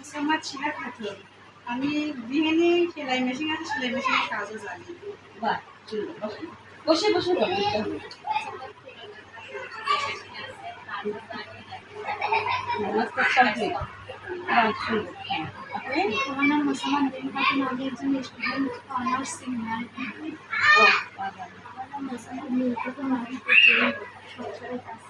মুসাম্মদ শিলা খাতুন আমি গৃহিণী সেলাই মেশিন আছে সেলাই মেশিনের কাজও জানি। বাহ বসে। বসে সুন্দর হ্যাঁ আমার নাম মোসাম্মদ বিন খাতুন আমি একজন স্টুডেন্ট অনার্স আমার খাতুন আমি কাজ। আচ্ছা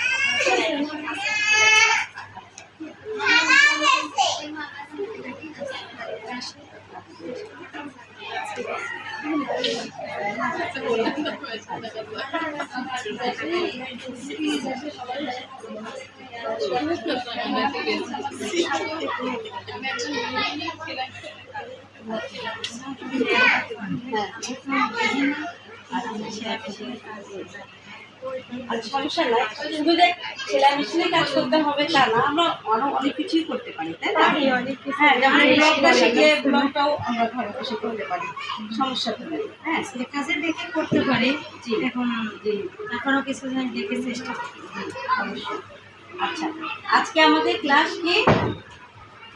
আচ্ছা, সমস্যা নাই। শুধু যে সেলাই মেশিনে কাজ করতে হবে তা না আমরা আরও অনেক কিছুই করতে পারি তাই না? হ্যাঁ যেমন ব্লগটা শিখে ব্লগটাও আমরা ঘরে বসে করতে পারি সমস্যা তো নেই হ্যাঁ? কাজে দেখে করতে পারি এখন জি কিছু দেখে চেষ্টা অবশ্যই। আচ্ছা আজকে আমাদের ক্লাস কি?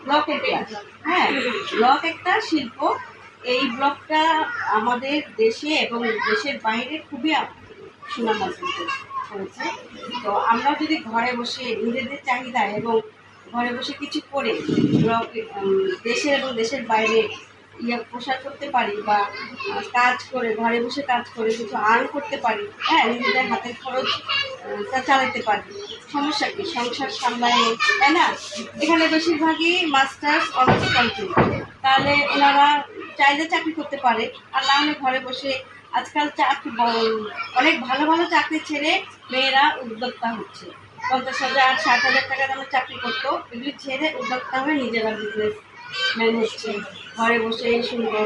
ব্লকের ক্লাস হ্যাঁ ব্লক একটা শিল্প এই ব্লকটা আমাদের দেশে এবং দেশের বাইরে খুবই সুনাম অর্জন করেছে। তো আমরা যদি ঘরে বসে নিজেদের চাহিদা এবং ঘরে বসে কিছু করে উম, এবং দেশের বাইরে ইয়ে প্রসার করতে পারি বা কাজ করে ঘরে বসে কাজ করে কিছু আর্ন করতে পারি হ্যাঁ নিজেদের হাতের খরচ তা চালাতে পারি। সমস্যা কি? সংসার সামলায় তাই না? এখানে বেশিরভাগই মাস্টার্স অনার্স কমপ্লিট তাহলে ওনারা চাইলে চাকরি করতে পারে আর না হলে ঘরে বসে আজকাল চাকরি অনেক ভালো ভালো চাকরি ছেড়ে মেয়েরা উদ্যোক্তা হচ্ছে। পঞ্চাশ হাজার, ষাট হাজার টাকা দামের চাকরি করতো, এগুলি ছেড়ে উদ্যোক্তা হয়ে নিজেরা বিজনেস ম্যান হচ্ছে। ঘরে বসে সুন্দর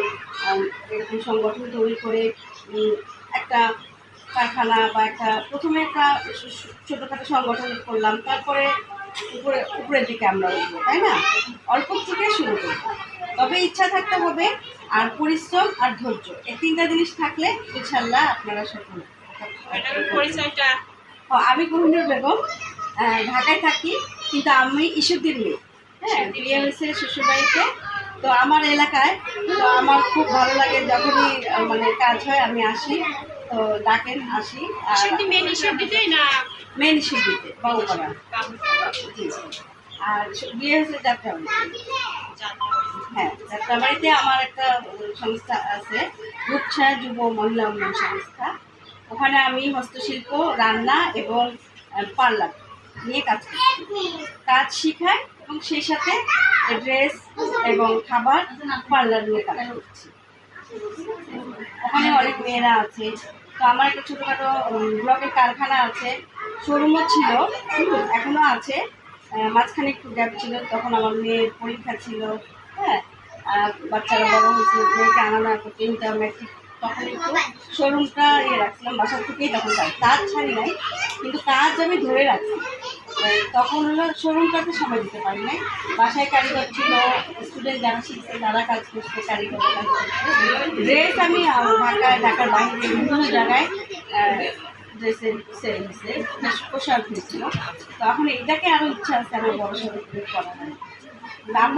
এরকম সংগঠন তৈরি করে একটা কারখানা বা একটা, প্রথমে একটা ছোটোখাটো সংগঠন করলাম, তারপরে উপরে, উপরের দিকে আমরা উঠবো, তাই না? অল্প থেকে শুরু করব। তবে ইচ্ছা থাকতে হবে আর পরিশ্রম আর ধৈর্য। এই তিনটা জিনিস থাকলে ইনশাল্লাহ আপনারা সফল। পরিচয়টা? আমি গহিনুর বেগম। ঢাকায় থাকি কিন্তু আমি ইস্যুদ্দিন মেয়ে। হ্যাঁ বিয়ে হয়েছে শ্বশুরবাড়িতে। তো আমার এলাকায় তো আমার খুব ভালো লাগে যখনই মানে কাজ হয় আমি আসি। তো ডাকেন আসি। মেন মেন ইস্যুদ্দিতে বাবুপাড়া জি জি। আর বিয়ে হয়েছে যাত্রাবাড়িতে। হ্যাঁ যাত্রাবাড়িতে আমার একটা সংস্থা আছে রূপছায়া যুব মহিলা উন্নয়ন সংস্থা ওখানে আমি হস্তশিল্প রান্না এবং পার্লার নিয়ে কাজ করি কাজ শিখাই এবং সেই সাথে ড্রেস এবং খাবার পার্লার নিয়ে কাজ করছি ওখানে অনেক মেয়েরা আছে তো আমার একটা ছোটোখাটো ব্লকের কারখানা আছে শোরুমও ছিল হুম, এখনও আছে মাঝখানে একটু গ্যাপ ছিল, তখন আমার মেয়ের পরীক্ষা ছিল হ্যাঁ? আর বাচ্চারা বড় হয়েছে, মেয়েকে আনানো করতে ইন্টার ম্যাট্রিক তখন একটু শোরুমটা ইয়ে রাখছিলাম, বাসার থেকেই তখন কাজ কাজ ছাড়ি নাই, কিন্তু কাজ আমি ধরে রাখছি। তখন হলো শোরুমটাতে সময় দিতে পারি নাই। বাসায় কারিগর ছিল স্টুডেন্ট যারা শিখছে তারা কাজ করছে কারিগর কাজ করছে। ড্রেস আমি ঢাকায়, ঢাকার বাইরে বিভিন্ন জায়গায় ড্রেসের সেল পোশাক হয়েছিল। তো এখন এটাকে আরও ইচ্ছা আছে আমার বড় সড়ো করে আমরা